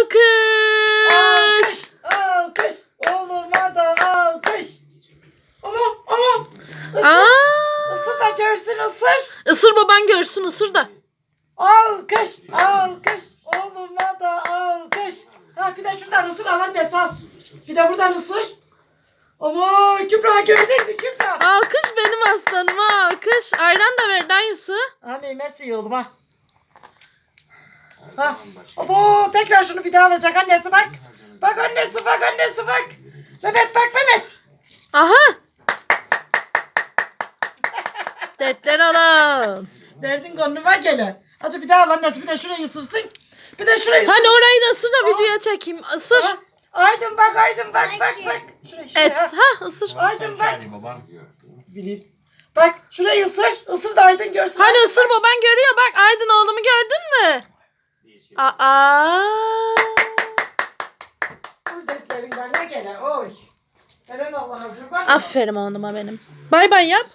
Alkış. Alkış. Oğluma da alkış. Ama ama. Isır, Aa, ısır da görsün ısır. ısır baban görsün ısır da. Alkış. Alkış. Oğluma da alkış. Ha bir de şuradan ısır al anne sal. Bir de buradan ısır. Ama Kübra gördün mü Kübra? Alkış benim aslanıma alkış. Ayran da ver dayısı. Ha meymesi iyi oğlum ha. Abo tekrar şunu bir daha alacak annesi bak. Bak annesi bak annesi bak. Mehmet bak Mehmet. Aha. Dertler alın. Derdin gönlüme gele. Hadi bir daha al annesi bir de şurayı ısırsın. Bir de şurayı ısır. Hadi orayı da ısır da videoya çekeyim. Isır. Ha. Aydın bak aydın bak bak bak. Şurayı şuraya. Et. Ha ısır. Aydın bak. Bileyim. Bak şurayı ısır. Isır da aydın görsün. Hadi ısır baban görüyor bak Aydın? Aa. Oy dertlerin gönlüme gele. Oy. Eren Allah'a kurban. Aferin oğluma benim. Bay bay yap.